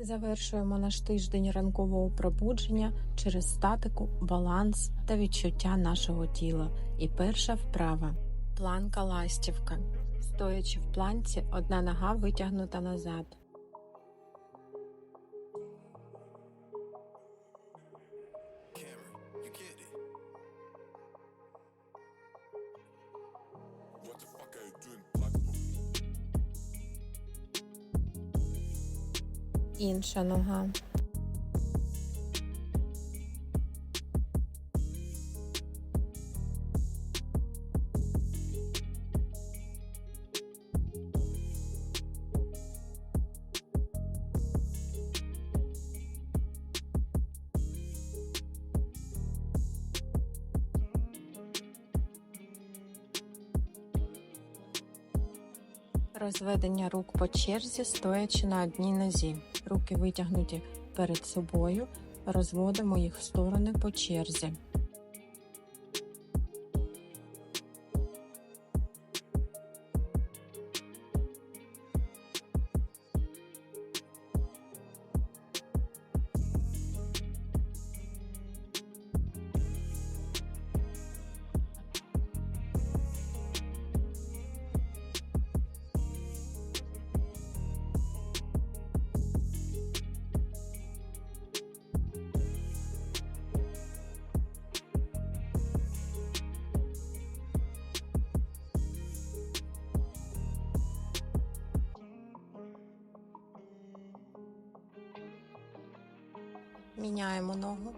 Завершуємо наш тиждень ранкового пробудження через статику, баланс та відчуття нашого тіла. І перша вправа планка ластівка. Стоячи в планці, одна нога витягнута назад. Інша нога. Розведення рук по черзі, стоячи на одній нозі. Руки витягнуті перед собою, розводимо їх в сторони по черзі. Міняємо ногу.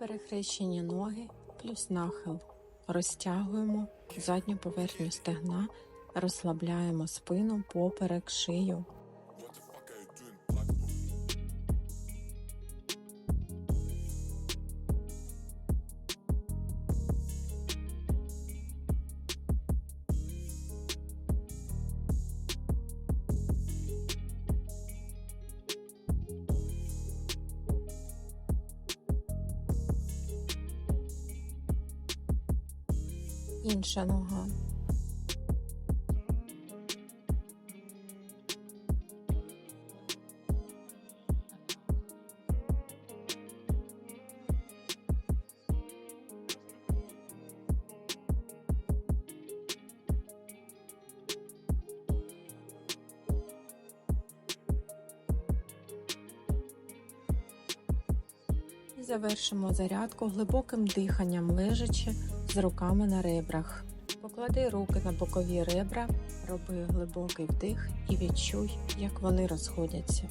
Перехрещені ноги плюс нахил. Розтягуємо задню поверхню стегна, розслабляємо спину, поперек, шию. Інша нога. Завершимо зарядку глибоким диханням лежачи з руками на ребрах. Поклади руки на бокові ребра, роби глибокий вдих і відчуй, як вони розходяться.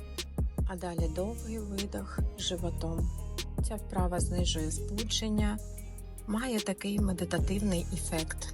А далі довгий видох животом. Ця вправа знижує збудження, має такий медитативний ефект.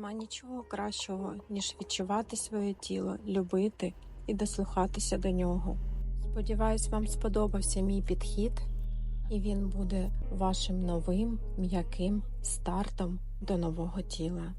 Нема нічого кращого, ніж відчувати своє тіло, любити і дослухатися до нього. Сподіваюсь, вам сподобався мій підхід, і він буде вашим новим м'яким стартом до нового тіла.